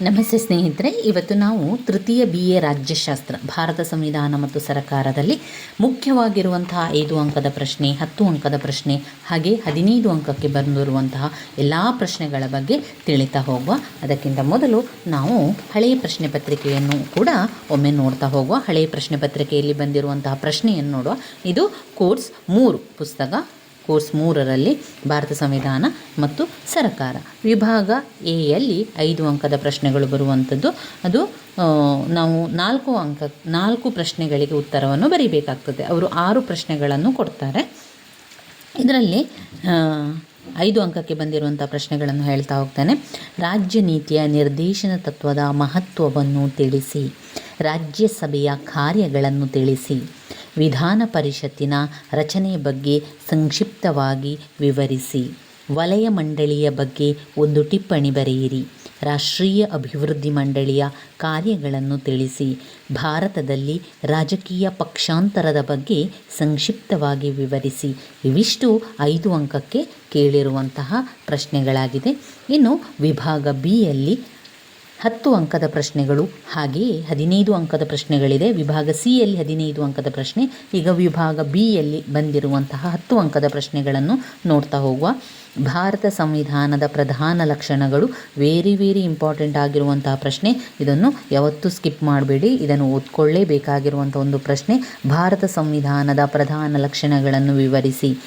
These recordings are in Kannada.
ನಮಸ್ತೆ ಸ್ನೇಹಿತರೆ, ಇವತ್ತು ನಾವು ತೃತೀಯ ಬಿ ಎ ರಾಜ್ಯಶಾಸ್ತ್ರ, ಭಾರತ ಸಂವಿಧಾನ ಮತ್ತು ಸರ್ಕಾರದಲ್ಲಿ ಮುಖ್ಯವಾಗಿರುವಂತಹ ಐದು ಅಂಕದ ಪ್ರಶ್ನೆ, ಹತ್ತು ಅಂಕದ ಪ್ರಶ್ನೆ, ಹಾಗೆ ಹದಿನೈದು ಅಂಕಕ್ಕೆ ಬಂದಿರುವಂತಹ ಎಲ್ಲ ಪ್ರಶ್ನೆಗಳ ಬಗ್ಗೆ ತಿಳಿತಾ ಹೋಗುವ. ಅದಕ್ಕಿಂತ ಮೊದಲು ನಾವು ಹಳೆಯ ಪ್ರಶ್ನೆ ಪತ್ರಿಕೆಯನ್ನು ಕೂಡ ಒಮ್ಮೆ ನೋಡ್ತಾ ಹೋಗುವ. ಹಳೆಯ ಪ್ರಶ್ನೆ ಪತ್ರಿಕೆಯಲ್ಲಿ ಬಂದಿರುವಂತಹ ಪ್ರಶ್ನೆಯನ್ನು ನೋಡುವ. ಇದು ಕೋರ್ಸ್ ಮೂರು, ಪುಸ್ತಕ ಕೋರ್ಸ್ ಮೂರರಲ್ಲಿ ಭಾರತ ಸಂವಿಧಾನ ಮತ್ತು ಸರಕಾರ. ವಿಭಾಗ ಎಯಲ್ಲಿ ಐದು ಅಂಕದ ಪ್ರಶ್ನೆಗಳು ಬರುವಂಥದ್ದು. ಅದು ನಾವು ನಾಲ್ಕು ಅಂಕ, ನಾಲ್ಕು ಪ್ರಶ್ನೆಗಳಿಗೆ ಉತ್ತರವನ್ನು ಬರೀಬೇಕಾಗ್ತದೆ. ಅವರು ಆರು ಪ್ರಶ್ನೆಗಳನ್ನು ಕೊಡ್ತಾರೆ. ಇದರಲ್ಲಿ ಐದು ಅಂಕಕ್ಕೆ ಬಂದಿರುವಂಥ ಪ್ರಶ್ನೆಗಳನ್ನು ಹೇಳ್ತಾ ಹೋಗ್ತಾನೆ. ರಾಜ್ಯ ನೀತಿಯ ನಿರ್ದೇಶನ ತತ್ವದ ಮಹತ್ವವನ್ನು ತಿಳಿಸಿ. ರಾಜ್ಯಸಭೆಯ ಕಾರ್ಯಗಳನ್ನು ತಿಳಿಸಿ. ವಿಧಾನ ಪರಿಷತ್ತಿನ ರಚನೆಯ ಬಗ್ಗೆ ಸಂಕ್ಷಿಪ್ತವಾಗಿ ವಿವರಿಸಿ. ವಲಯ ಮಂಡಳಿಯ ಬಗ್ಗೆ ಒಂದು ಟಿಪ್ಪಣಿ ಬರೆಯಿರಿ. ರಾಷ್ಟ್ರೀಯ ಅಭಿವೃದ್ಧಿ ಮಂಡಳಿಯ ಕಾರ್ಯಗಳನ್ನು ತಿಳಿಸಿ. ಭಾರತದಲ್ಲಿ ರಾಜಕೀಯ ಪಕ್ಷಾಂತರದ ಬಗ್ಗೆ ಸಂಕ್ಷಿಪ್ತವಾಗಿ ವಿವರಿಸಿ. ಇವಿಷ್ಟು ಐದು ಅಂಕಕ್ಕೆ ಕೇಳಿರುವಂತಹ ಪ್ರಶ್ನೆಗಳಾಗಿದೆ. ಇನ್ನು ವಿಭಾಗ ಬಿಯಲ್ಲಿ ಹತ್ತು ಅಂಕದ ಪ್ರಶ್ನೆಗಳು, ಹಾಗೆಯೇ ಹದಿನೈದು ಅಂಕದ ಪ್ರಶ್ನೆಗಳಿದೆ. ವಿಭಾಗ ಸಿಯಲ್ಲಿ ಹದಿನೈದು ಅಂಕದ ಪ್ರಶ್ನೆ, ಈಗ ವಿಭಾಗ ಬಿಯಲ್ಲಿ ಬಂದಿರುವಂತಹ ಹತ್ತು ಅಂಕದ ಪ್ರಶ್ನೆಗಳನ್ನು ನೋಡ್ತಾ ಹೋಗುವ. ಭಾರತ ಸಂವಿಧಾನದ ಪ್ರಧಾನ ಲಕ್ಷಣಗಳು ವೆರಿ ವೆರಿ ಇಂಪಾರ್ಟೆಂಟ್ ಆಗಿರುವಂತಹ ಪ್ರಶ್ನೆ. ಇದನ್ನು ಯಾವತ್ತೂ ಸ್ಕಿಪ್ ಮಾಡಬೇಡಿ. ಇದನ್ನು ಓದ್ಕೊಳ್ಳೇಬೇಕಾಗಿರುವಂಥ ಒಂದು ಪ್ರಶ್ನೆ. ಭಾರತ ಸಂವಿಧಾನದ ಪ್ರಧಾನ ಲಕ್ಷಣಗಳನ್ನು ವಿವರಿಸಿ.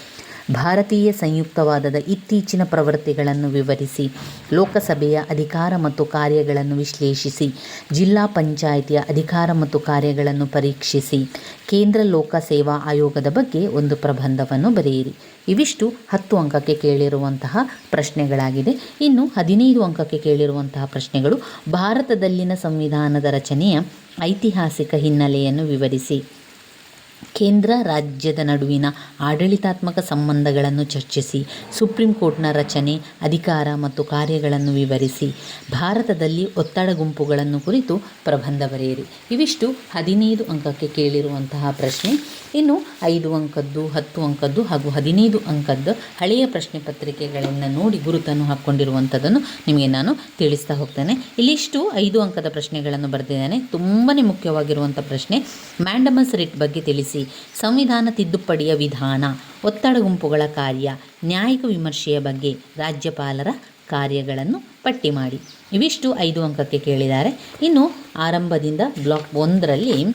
ಭಾರತೀಯ ಸಂಯುಕ್ತವಾದದ ಇತ್ತೀಚಿನ ಪ್ರವೃತ್ತಿಗಳನ್ನು ವಿವರಿಸಿ, ಲೋಕಸಭೆಯ ಅಧಿಕಾರ ಮತ್ತು ಕಾರ್ಯಗಳನ್ನು ವಿಶ್ಲೇಷಿಸಿ, ಜಿಲ್ಲಾ ಪಂಚಾಯಿತಿಯ ಅಧಿಕಾರ ಮತ್ತು ಕಾರ್ಯಗಳನ್ನು ಪರೀಕ್ಷಿಸಿ, ಕೇಂದ್ರ ಲೋಕ ಸೇವಾ ಆಯೋಗದ ಬಗ್ಗೆ ಒಂದು ಪ್ರಬಂಧವನ್ನು ಬರೆಯಿರಿ. ಇವಿಷ್ಟು ಹತ್ತು ಅಂಕಕ್ಕೆ ಕೇಳಿರುವಂತಹ ಪ್ರಶ್ನೆಗಳಾಗಿದೆ ಇನ್ನು ಹದಿನೈದು ಅಂಕಕ್ಕೆ ಕೇಳಿರುವಂತಹ ಪ್ರಶ್ನೆಗಳು ಭಾರತದಲ್ಲಿನ ಸಂವಿಧಾನದ ರಚನೆಯ ಐತಿಹಾಸಿಕ ಹಿನ್ನೆಲೆಯನ್ನು ವಿವರಿಸಿ. ಕೇಂದ್ರ ರಾಜ್ಯದ ನಡುವಿನ ಆಡಳಿತಾತ್ಮಕ ಸಂಬಂಧಗಳನ್ನು ಚರ್ಚಿಸಿ, ಸುಪ್ರೀಂ ಕೋರ್ಟ್ನ ರಚನೆ, ಅಧಿಕಾರ ಮತ್ತು ಕಾರ್ಯಗಳನ್ನು ವಿವರಿಸಿ, ಭಾರತದಲ್ಲಿ ಒತ್ತಡ ಗುಂಪುಗಳನ್ನು ಕುರಿತು ಪ್ರಬಂಧ ಬರೆಯಿರಿ ಇವಿಷ್ಟು ಹದಿನೈದು ಅಂಕಕ್ಕೆ ಕೇಳಿರುವಂತಹ ಪ್ರಶ್ನೆ. ಇನ್ನು ಐದು ಅಂಕದ್ದು, ಹತ್ತು ಅಂಕದ್ದು ಹಾಗೂ ಹದಿನೈದು ಅಂಕದ್ದು ಹಳೆಯ ಪ್ರಶ್ನೆ ಪತ್ರಿಕೆಗಳನ್ನು ನೋಡಿ ಗುರುತನ್ನು ಹಾಕ್ಕೊಂಡಿರುವಂಥದ್ದನ್ನು ನಿಮಗೆ ನಾನು ತಿಳಿಸ್ತಾ ಹೋಗ್ತೇನೆ. ಇಲ್ಲಿಷ್ಟು ಐದು ಅಂಕದ ಪ್ರಶ್ನೆಗಳನ್ನು ಬರೆದಿದ್ದೇನೆ. ತುಂಬಾ ಮುಖ್ಯವಾಗಿರುವಂಥ ಪ್ರಶ್ನೆ, ಮ್ಯಾಂಡಮಸ್ ರಿಟ್ ಬಗ್ಗೆ ತಿಳಿಸಿ. ಸಂವಿಧಾನ ತಿದ್ದುಪಡಿಯ ವಿಧಾನ, ಒತ್ತಡ ಗುಂಪುಗಳ ಕಾರ್ಯ, ನ್ಯಾಯಿಕ ವಿಮರ್ಶೆಯ ಬಗ್ಗೆ ರಾಜ್ಯಪಾಲರ ಕಾರ್ಯಗಳನ್ನು ಪಟ್ಟಿ ಮಾಡಿ. ಇವಿಷ್ಟು ಐದು ಅಂಕಕ್ಕೆ ಕೇಳಿದ್ದಾರೆ. ಇನ್ನು ಆರಂಭದಿಂದ ಬ್ಲಾಕ್ ಒಂದರಲ್ಲಿ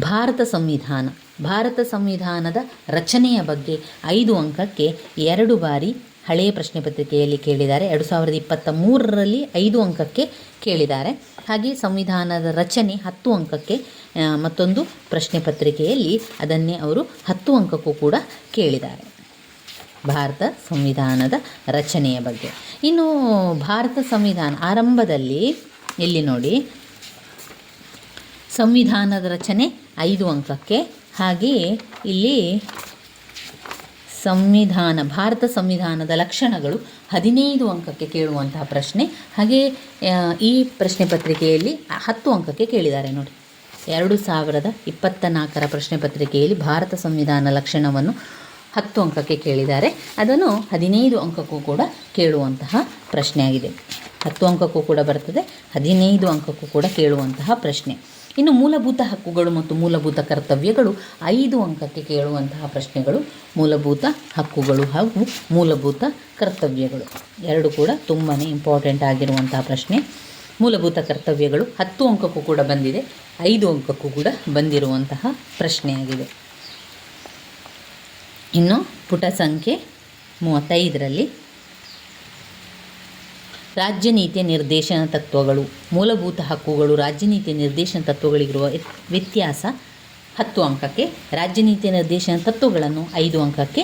ಭಾರತ ಸಂವಿಧಾನ. ಭಾರತ ಸಂವಿಧಾನದ ರಚನೆಯ ಬಗ್ಗೆ ಐದು ಅಂಕಕ್ಕೆ ಎರಡು ಬಾರಿ ಹಳೆಯ ಪ್ರಶ್ನೆ ಪತ್ರಿಕೆಯಲ್ಲಿ ಕೇಳಿದ್ದಾರೆ. ಎರಡು ಸಾವಿರದ ಇಪ್ಪತ್ತ ಮೂರರಲ್ಲಿ ಐದು ಅಂಕಕ್ಕೆ ಕೇಳಿದ್ದಾರೆ. ಹಾಗೆ ಸಂವಿಧಾನದ ರಚನೆ ಹತ್ತು ಅಂಕಕ್ಕೆ ಮತ್ತೊಂದು ಪ್ರಶ್ನೆ ಪತ್ರಿಕೆಯಲ್ಲಿ ಅದನ್ನೇ ಅವರು ಹತ್ತು ಅಂಕಕ್ಕೂ ಕೂಡ ಕೇಳಿದ್ದಾರೆ. ಭಾರತ ಸಂವಿಧಾನದ ರಚನೆಯ ಬಗ್ಗೆ. ಇನ್ನು ಭಾರತ ಸಂವಿಧಾನ ಆರಂಭದಲ್ಲಿ ಇಲ್ಲಿ ನೋಡಿ, ಸಂವಿಧಾನದ ರಚನೆ ಐದು ಅಂಕಕ್ಕೆ ಹಾಗೆಯೇ ಇಲ್ಲಿ ಸಂವಿಧಾನ, ಭಾರತ ಸಂವಿಧಾನದ ಲಕ್ಷಣಗಳು ಹದಿನೈದು ಅಂಕಕ್ಕೆ ಕೇಳುವಂತಹ ಪ್ರಶ್ನೆ. ಹಾಗೆ ಈ ಪ್ರಶ್ನೆ ಪತ್ರಿಕೆಯಲ್ಲಿ ಹತ್ತು ಅಂಕಕ್ಕೆ ಕೇಳಿದ್ದಾರೆ ನೋಡಿ. ಎರಡು ಸಾವಿರದ ಇಪ್ಪತ್ತ ನಾಲ್ಕರ ಪ್ರಶ್ನೆ ಪತ್ರಿಕೆಯಲ್ಲಿ ಭಾರತ ಸಂವಿಧಾನ ಲಕ್ಷಣವನ್ನು ಹತ್ತು ಅಂಕಕ್ಕೆ ಕೇಳಿದ್ದಾರೆ. ಅದನ್ನು ಹದಿನೈದು ಅಂಕಕ್ಕೂ ಕೂಡ ಕೇಳುವಂತಹ ಪ್ರಶ್ನೆಯಾಗಿದೆ. ಹತ್ತು ಅಂಕಕ್ಕೂ ಕೂಡ ಬರ್ತದೆ, ಹದಿನೈದು ಅಂಕಕ್ಕೂ ಕೂಡ ಕೇಳುವಂತಹ ಪ್ರಶ್ನೆ. ಇನ್ನು ಮೂಲಭೂತ ಹಕ್ಕುಗಳು ಮತ್ತು ಮೂಲಭೂತ ಕರ್ತವ್ಯಗಳು ಐದು ಅಂಕಕ್ಕೆ ಕೇಳುವಂತಹ ಪ್ರಶ್ನೆಗಳು, ಮೂಲಭೂತ ಹಕ್ಕುಗಳು ಹಾಗೂ ಮೂಲಭೂತ ಕರ್ತವ್ಯಗಳು. ಎರಡು ಕೂಡ ತುಂಬಾ ಇಂಪಾರ್ಟೆಂಟ್ ಆಗಿರುವಂತಹ ಪ್ರಶ್ನೆ. ಮೂಲಭೂತ ಕರ್ತವ್ಯಗಳು ಹತ್ತು ಅಂಕಕ್ಕೂ ಕೂಡ ಬಂದಿದೆ, ಐದು ಅಂಕಕ್ಕೂ ಕೂಡ ಬಂದಿರುವಂತಹ ಪ್ರಶ್ನೆಯಾಗಿದೆ. ಇನ್ನು ಪುಟ ಸಂಖ್ಯೆ ಮೂವತ್ತೈದರಲ್ಲಿ ರಾಜ್ಯ ನೀತಿಯ ನಿರ್ದೇಶನ ತತ್ವಗಳು, ಮೂಲಭೂತ ಹಕ್ಕುಗಳು, ರಾಜ್ಯ ನೀತಿಯ ನಿರ್ದೇಶನ ತತ್ವಗಳಿಗಿರುವ ವ್ಯತ್- ವ್ಯತ್ಯಾಸ ಹತ್ತು ಅಂಕಕ್ಕೆ, ರಾಜ್ಯ ನೀತಿಯ ನಿರ್ದೇಶನ ತತ್ವಗಳನ್ನು ಐದು ಅಂಕಕ್ಕೆ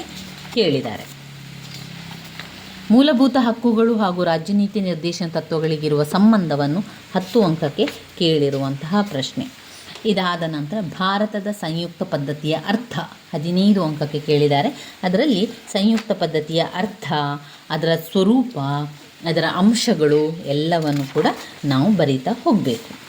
ಕೇಳಿದ್ದಾರೆ. ಮೂಲಭೂತ ಹಕ್ಕುಗಳು ಹಾಗೂ ರಾಜ್ಯ ನೀತಿ ನಿರ್ದೇಶನ ತತ್ವಗಳಿಗಿರುವ ಸಂಬಂಧವನ್ನು ಹತ್ತು ಅಂಕಕ್ಕೆ ಕೇಳಿರುವಂತಹ ಪ್ರಶ್ನೆ. ಇದಾದ ನಂತರ ಭಾರತದ ಸಂಯುಕ್ತ ಪದ್ಧತಿಯ ಅರ್ಥ ಹದಿನೈದು ಅಂಕಕ್ಕೆ ಕೇಳಿದ್ದಾರೆ. ಅದರಲ್ಲಿ ಸಂಯುಕ್ತ ಪದ್ಧತಿಯ ಅರ್ಥ, ಅದರ ಸ್ವರೂಪ, ಅದರ ಅಂಶಗಳು ಎಲ್ಲವನ್ನು ಕೂಡ ನಾವು ಬರೀತಾ ಹೋಗಬೇಕು.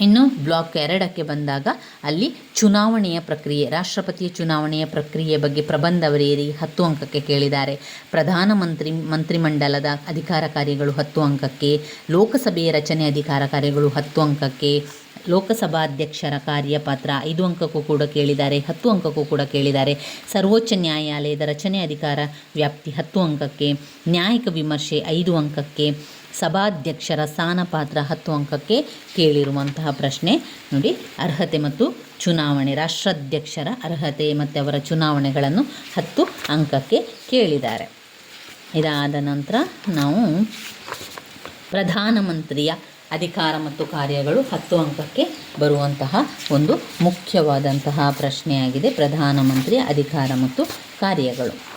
ಇನ್ನು ಬ್ಲಾಕ್ ಎರಡಕ್ಕೆ ಬಂದಾಗ ಅಲ್ಲಿ ಚುನಾವಣೆಯ ಪ್ರಕ್ರಿಯೆ, ರಾಷ್ಟ್ರಪತಿಯ ಚುನಾವಣೆಯ ಪ್ರಕ್ರಿಯೆ ಬಗ್ಗೆ ಪ್ರಬಂಧ ಬರೆಯಿರಿ ಹತ್ತು ಅಂಕಕ್ಕೆ ಕೇಳಿದ್ದಾರೆ. ಪ್ರಧಾನಮಂತ್ರಿ ಮಂತ್ರಿಮಂಡಲದ ಅಧಿಕಾರ ಕಾರ್ಯಗಳು ಹತ್ತು ಅಂಕಕ್ಕೆ, ಲೋಕಸಭೆಯ ರಚನೆ ಅಧಿಕಾರ ಕಾರ್ಯಗಳು ಹತ್ತು ಅಂಕಕ್ಕೆ, ಲೋಕಸಭಾಧ್ಯಕ್ಷರ ಕಾರ್ಯಪಾತ್ರ ಐದು ಅಂಕಕ್ಕೂ ಕೂಡ ಕೇಳಿದ್ದಾರೆ, ಹತ್ತು ಅಂಕಕ್ಕೂ ಕೂಡ ಕೇಳಿದ್ದಾರೆ. ಸರ್ವೋಚ್ಚ ನ್ಯಾಯಾಲಯದ ರಚನೆ ಅಧಿಕಾರ ವ್ಯಾಪ್ತಿ ಹತ್ತು ಅಂಕಕ್ಕೆ, ನ್ಯಾಯಿಕ ವಿಮರ್ಶೆ ಐದು ಅಂಕಕ್ಕೆ ಸಭಾಧ್ಯಕ್ಷರ ಸ್ಥಾನ ಪಾತ್ರ ಹತ್ತು ಅಂಕಕ್ಕೆ ಕೇಳಿರುವಂತಹ ಪ್ರಶ್ನೆ. ನೋಡಿ, ಅರ್ಹತೆ ಮತ್ತು ಚುನಾವಣೆ, ರಾಷ್ಟ್ರಾಧ್ಯಕ್ಷರ ಅರ್ಹತೆ ಮತ್ತು ಅವರ ಚುನಾವಣೆಗಳನ್ನು ಹತ್ತು ಅಂಕಕ್ಕೆ ಕೇಳಿದ್ದಾರೆ. ಇದಾದ ನಂತರ ನಾವು ಪ್ರಧಾನಮಂತ್ರಿಯ ಅಧಿಕಾರ ಮತ್ತು ಕಾರ್ಯಗಳು ಹತ್ತು ಅಂಕಕ್ಕೆ ಬರುವಂತಹ ಒಂದು ಮುಖ್ಯವಾದಂತಹ ಪ್ರಶ್ನೆಯಾಗಿದೆ. ಪ್ರಧಾನಮಂತ್ರಿಯ ಅಧಿಕಾರ ಮತ್ತು ಕಾರ್ಯಗಳು.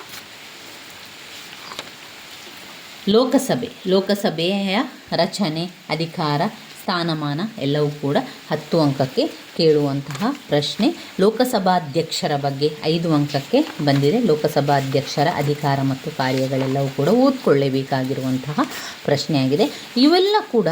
ಲೋಕಸಭೆ. ಲೋಕಸಭೆಯ ರಚನೆ, ಅಧಿಕಾರ, ಸ್ಥಾನಮಾನ ಎಲ್ಲವೂ ಕೂಡ ಹತ್ತು ಅಂಕಕ್ಕೆ ಕೇಳುವಂತಹ ಪ್ರಶ್ನೆ. ಲೋಕಸಭಾಧ್ಯಕ್ಷರ ಬಗ್ಗೆ ಐದು ಅಂಕಕ್ಕೆ ಬಂದಿದೆ. ಲೋಕಸಭಾಧ್ಯಕ್ಷರ ಅಧಿಕಾರ ಮತ್ತು ಕಾರ್ಯಗಳೆಲ್ಲವೂ ಕೂಡ ಓದ್ಕೊಳ್ಳೇಬೇಕಾಗಿರುವಂತಹ ಪ್ರಶ್ನೆಯಾಗಿದೆ. ಇವೆಲ್ಲ ಕೂಡ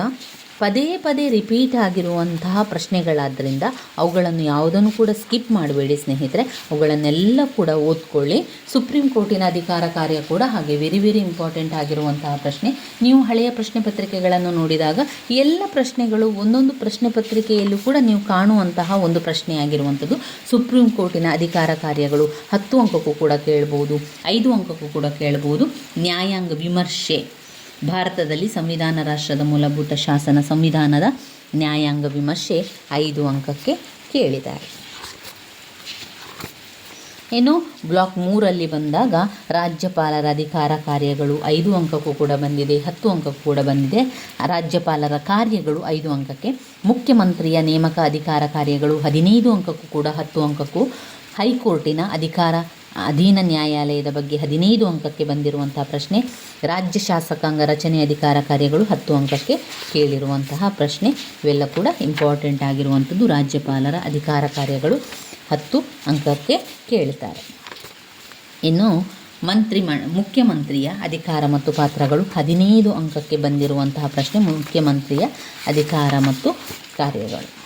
ಪದೇ ಪದೇ ರಿಪೀಟ್ ಆಗಿರುವಂತಹ ಪ್ರಶ್ನೆಗಳಾದ್ದರಿಂದ ಅವುಗಳನ್ನು ಯಾವುದನ್ನು ಕೂಡ ಸ್ಕಿಪ್ ಮಾಡಬೇಡಿ ಸ್ನೇಹಿತರೆ. ಅವುಗಳನ್ನೆಲ್ಲ ಕೂಡ ಓದ್ಕೊಳ್ಳಿ. ಸುಪ್ರೀಂ ಕೋರ್ಟಿನ ಅಧಿಕಾರ ಕಾರ್ಯ ಕೂಡ ಹಾಗೆ ವೆರಿ ವೆರಿ ಇಂಪಾರ್ಟೆಂಟ್ ಆಗಿರುವಂತಹ ಪ್ರಶ್ನೆ. ನೀವು ಹಳೆಯ ಪ್ರಶ್ನೆ ಪತ್ರಿಕೆಗಳನ್ನು ನೋಡಿದಾಗ ಎಲ್ಲ ಪ್ರಶ್ನೆಗಳು ಒಂದೊಂದು ಪ್ರಶ್ನೆ ಪತ್ರಿಕೆಯಲ್ಲೂ ಕೂಡ ನೀವು ಕಾಣುವಂತಹ ಒಂದು ಪ್ರಶ್ನೆಯಾಗಿರುವಂಥದ್ದು ಸುಪ್ರೀಂ ಕೋರ್ಟಿನ ಅಧಿಕಾರ ಕಾರ್ಯಗಳು ಹತ್ತು ಅಂಕಕ್ಕೂ ಕೂಡ ಕೇಳ್ಬೋದು, ಐದು ಅಂಕಕ್ಕೂ ಕೂಡ ಕೇಳ್ಬೋದು. ನ್ಯಾಯಾಂಗ ವಿಮರ್ಶೆ. ಭಾರತದಲ್ಲಿ ಸಂವಿಧಾನ ರಾಷ್ಟ್ರದ ಮೂಲಭೂತ ಶಾಸನ ಸಂವಿಧಾನದ ನ್ಯಾಯಾಂಗ ವಿಮರ್ಶೆ ಐದು ಅಂಕಕ್ಕೆ ಕೇಳಿದ್ದಾರೆ. ಏನು ಬ್ಲಾಕ್ ಮೂರಲ್ಲಿ ಬಂದಾಗ ರಾಜ್ಯಪಾಲರ ಅಧಿಕಾರ ಕಾರ್ಯಗಳು ಐದು ಅಂಕಕ್ಕೂ ಕೂಡ ಬಂದಿದೆ, ಹತ್ತು ಅಂಕಕ್ಕೂ ಕೂಡ ಬಂದಿದೆ. ರಾಜ್ಯಪಾಲರ ಕಾರ್ಯಗಳು ಐದು ಅಂಕಕ್ಕೆ, ಮುಖ್ಯಮಂತ್ರಿಯ ನೇಮಕ ಅಧಿಕಾರ ಕಾರ್ಯಗಳು ಹದಿನೈದು ಅಂಕಕ್ಕೂ ಕೂಡ ಹತ್ತು ಅಂಕಕ್ಕೂ, ಹೈಕೋರ್ಟಿನ ಅಧಿಕಾರ ಅಧೀನ ನ್ಯಾಯಾಲಯದ ಬಗ್ಗೆ ಹದಿನೈದು ಅಂಕಕ್ಕೆ ಬಂದಿರುವಂತಹ ಪ್ರಶ್ನೆ, ರಾಜ್ಯ ಶಾಸಕಾಂಗ ರಚನೆ ಅಧಿಕಾರ ಕಾರ್ಯಗಳು ಹತ್ತು ಅಂಕಕ್ಕೆ ಕೇಳಿರುವಂತಹ ಪ್ರಶ್ನೆ. ಇವೆಲ್ಲ ಕೂಡ ಇಂಪಾರ್ಟೆಂಟ್ ಆಗಿರುವಂಥದ್ದು. ರಾಜ್ಯಪಾಲರ ಅಧಿಕಾರ ಕಾರ್ಯಗಳು ಹತ್ತು ಅಂಕಕ್ಕೆ ಕೇಳ್ತಾರೆ. ಇನ್ನು ಮಂತ್ರಿ ಮ ಮುಖ್ಯಮಂತ್ರಿಯ ಅಧಿಕಾರ ಮತ್ತು ಪಾತ್ರಗಳು ಹದಿನೈದು ಅಂಕಕ್ಕೆ ಬಂದಿರುವಂತಹ ಪ್ರಶ್ನೆ, ಮುಖ್ಯಮಂತ್ರಿಯ ಅಧಿಕಾರ ಮತ್ತು ಕಾರ್ಯಗಳು.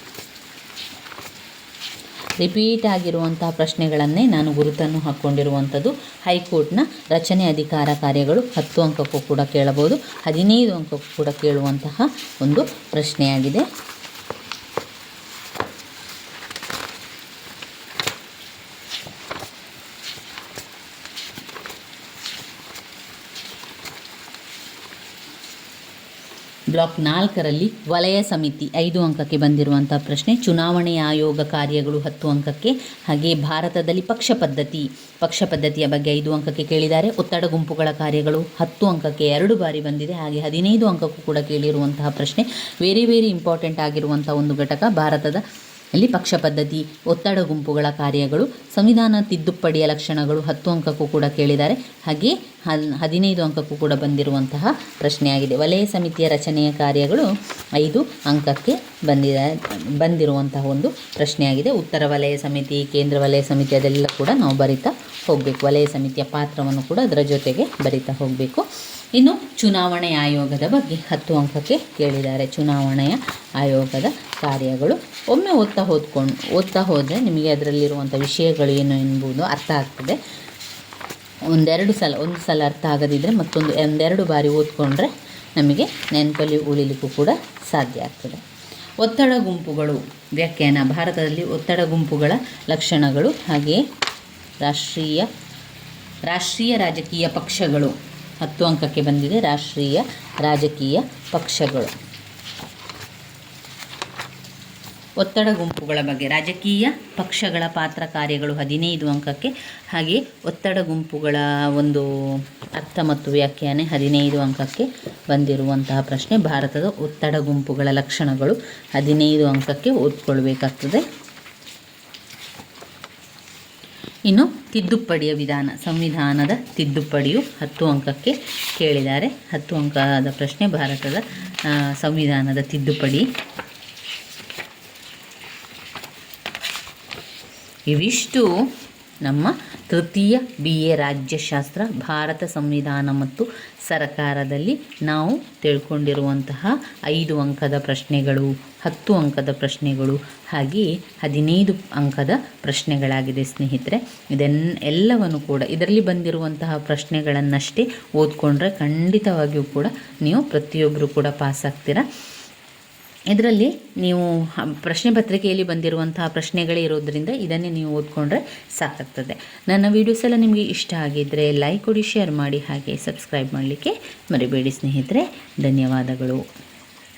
ರಿಪೀಟ್ ಆಗಿರುವಂತಹ ಪ್ರಶ್ನೆಗಳನ್ನೇ ನಾನು ಗುರುತನ್ನು ಹಾಕ್ಕೊಂಡಿರುವಂಥದ್ದು. ಹೈಕೋರ್ಟ್ನ ರಚನೆ ಅಧಿಕಾರ ಕಾರ್ಯಗಳು ಹತ್ತು ಅಂಕಕ್ಕೂ ಕೂಡ ಕೇಳಬಹುದು, ಹದಿನೈದು ಅಂಕಕ್ಕೂ ಕೂಡ ಕೇಳುವಂತಹ ಒಂದು ಪ್ರಶ್ನೆಯಾಗಿದೆ. ಬ್ಲಾಕ್ ನಾಲ್ಕರಲ್ಲಿ ವಲಯ ಸಮಿತಿ ಐದು ಅಂಕಕ್ಕೆ ಬಂದಿರುವಂಥ ಪ್ರಶ್ನೆ, ಚುನಾವಣೆ ಆಯೋಗ ಕಾರ್ಯಗಳು ಹತ್ತು ಅಂಕಕ್ಕೆ, ಹಾಗೆ ಭಾರತದಲ್ಲಿ ಪಕ್ಷ ಪದ್ಧತಿ, ಪಕ್ಷ ಪದ್ಧತಿಯ ಬಗ್ಗೆ ಐದು ಅಂಕಕ್ಕೆ ಕೇಳಿದ್ದಾರೆ. ಒತ್ತಡ ಗುಂಪುಗಳ ಕಾರ್ಯಗಳು ಹತ್ತು ಅಂಕಕ್ಕೆ ಎರಡು ಬಾರಿ ಬಂದಿದೆ. ಹಾಗೆ ಹದಿನೈದು ಅಂಕಕ್ಕೂ ಕೂಡ ಕೇಳಿರುವಂತಹ ಪ್ರಶ್ನೆ ವೆರಿ ವೆರಿ ಇಂಪಾರ್ಟೆಂಟ್ ಆಗಿರುವಂಥ ಒಂದು ಘಟಕ, ಭಾರತದ ಅಲ್ಲಿ ಪಕ್ಷ ಪದ್ಧತಿ, ಒತ್ತಡ ಗುಂಪುಗಳ ಕಾರ್ಯಗಳು, ಸಂವಿಧಾನ ತಿದ್ದುಪಡಿಯ ಲಕ್ಷಣಗಳು ಹತ್ತು ಅಂಕಕ್ಕೂ ಕೂಡ ಕೇಳಿದ್ದಾರೆ. ಹಾಗೆ ಹದಿನೈದು ಅಂಕಕ್ಕೂ ಕೂಡ ಬಂದಿರುವಂತಹ ಪ್ರಶ್ನೆಯಾಗಿದೆ. ವಲಯ ಸಮಿತಿಯ ರಚನೆಯ ಕಾರ್ಯಗಳು ಐದು ಅಂಕಕ್ಕೆ ಬಂದಿದ, ಬಂದಿರುವಂತಹ ಒಂದು ಪ್ರಶ್ನೆಯಾಗಿದೆ. ಉತ್ತರ ವಲಯ ಸಮಿತಿ, ಕೇಂದ್ರ ವಲಯ ಸಮಿತಿ ಅದೆಲ್ಲ ಕೂಡ ನಾವು ಬರಿತಾ ಹೋಗಬೇಕು. ವಲಯ ಸಮಿತಿಯ ಪಾತ್ರವನ್ನು ಕೂಡ ಅದರ ಜೊತೆಗೆ ಬರಿತಾ ಹೋಗಬೇಕು. ಇನ್ನು ಚುನಾವಣೆ ಆಯೋಗದ ಬಗ್ಗೆ ಹತ್ತು ಅಂಕಕ್ಕೆ ಕೇಳಿದ್ದಾರೆ. ಚುನಾವಣೆಯ ಆಯೋಗದ ಕಾರ್ಯಗಳು ಒಮ್ಮೆ ಓದ್ತಾ ಓದ್ಕೊಂಡು ಓದ್ತಾ ಹೋದರೆ ನಿಮಗೆ ಅದರಲ್ಲಿರುವಂಥ ವಿಷಯಗಳು ಏನು ಎಂಬುದು ಅರ್ಥ ಆಗ್ತದೆ. ಒಂದೆರಡು ಸಲ, ಒಂದು ಸಲ ಅರ್ಥ ಆಗದಿದ್ದರೆ ಮತ್ತೊಂದು, ಒಂದೆರಡು ಬಾರಿ ಓದ್ಕೊಂಡ್ರೆ ನಮಗೆ ನೆನಪಲ್ಲಿ ಉಳಿಲಿಕ್ಕೂ ಕೂಡ ಸಾಧ್ಯ ಆಗ್ತದೆ. ಒತ್ತಡ ಗುಂಪುಗಳು, ವ್ಯಾಖ್ಯಾನ, ಭಾರತದಲ್ಲಿ ಒತ್ತಡ ಗುಂಪುಗಳ ಲಕ್ಷಣಗಳು ಹಾಗೆಯೇ ರಾಷ್ಟ್ರೀಯ ರಾಷ್ಟ್ರೀಯ ರಾಜಕೀಯ ಪಕ್ಷಗಳು. ಹತ್ತು ಅಂಕಕ್ಕೆ ಬಂದಿದೆ ರಾಷ್ಟ್ರೀಯ, ರಾಜಕೀಯ ಪಕ್ಷಗಳು. ಒತ್ತಡ ಗುಂಪುಗಳ ಬಗ್ಗೆ. ರಾಜಕೀಯ ಪಕ್ಷಗಳ ಪಾತ್ರ ಕಾರ್ಯಗಳು ಹದಿನೈದು ಅಂಕಕ್ಕೆ. ಹಾಗೆ ಒತ್ತಡ ಗುಂಪುಗಳ ಒಂದು ಅರ್ಥ ಮತ್ತು ವ್ಯಾಖ್ಯಾನೆ ಹದಿನೈದು ಅಂಕಕ್ಕೆ ಬಂದಿರುವಂತಹ ಪ್ರಶ್ನೆ. ಭಾರತದ ಒತ್ತಡ ಗುಂಪುಗಳ ಲಕ್ಷಣಗಳು ಹದಿನೈದು ಅಂಕಕ್ಕೆ ಓದ್ಕೊಳ್ಬೇಕಾಗ್ತದೆ ಇನ್ನು ತಿದ್ದುಪಡಿಯ ವಿಧಾನ, ಸಂವಿಧಾನದ ತಿದ್ದುಪಡಿಯು ಹತ್ತು ಅಂಕಕ್ಕೆ ಕೇಳಿದ್ದಾರೆ. ಹತ್ತು ಅಂಕದ ಪ್ರಶ್ನೆ ಭಾರತದ ಸಂವಿಧಾನದ ತಿದ್ದುಪಡಿ. ಇವಿಷ್ಟು ನಮ್ಮ ತೃತೀಯ ಬಿ ಎ ರಾಜ್ಯಶಾಸ್ತ್ರ, ಭಾರತ ಸಂವಿಧಾನ ಮತ್ತು ಸರ್ಕಾರದಲ್ಲಿ ನಾವು ತಿಳ್ಕೊಂಡಿರುವಂತಹ ಐದು ಅಂಕದ ಪ್ರಶ್ನೆಗಳು, ಹತ್ತು ಅಂಕದ ಪ್ರಶ್ನೆಗಳು ಹಾಗೆಯೇ ಹದಿನೈದು ಅಂಕದ ಪ್ರಶ್ನೆಗಳಾಗಿದೆ ಸ್ನೇಹಿತರೆ. ಇದೆನ್, ಎಲ್ಲವನ್ನು ಕೂಡ ಇದರಲ್ಲಿ ಬಂದಿರುವಂತಹ ಪ್ರಶ್ನೆಗಳನ್ನಷ್ಟೇ ಓದ್ಕೊಂಡ್ರೆ ಖಂಡಿತವಾಗಿಯೂ ಕೂಡ ನೀವು ಪ್ರತಿಯೊಬ್ಬರು ಕೂಡ ಪಾಸ್ ಆಗ್ತೀರಾ ಇದರಲ್ಲಿ ನೀವು ಪ್ರಶ್ನೆ ಪತ್ರಿಕೆಯಲ್ಲಿ ಬಂದಿರುವಂತಹ ಪ್ರಶ್ನೆಗಳೇ ಇರೋದ್ರಿಂದ ಇದನ್ನೇ ನೀವು ಓದ್ಕೊಂಡ್ರೆ ಸಾಕಾಗ್ತದೆ. ನನ್ನ ವೀಡಿಯೋಸ್ ಎಲ್ಲ ನಿಮಗೆ ಇಷ್ಟ ಆಗಿದ್ದರೆ ಲೈಕ್ ಕೊಡಿ ಶೇರ್ ಮಾಡಿ, ಹಾಗೆ ಸಬ್ಸ್ಕ್ರೈಬ್ ಮಾಡಲಿಕ್ಕೆ ಮರಿಬೇಡಿ ಸ್ನೇಹಿತರೆ. ಧನ್ಯವಾದಗಳು.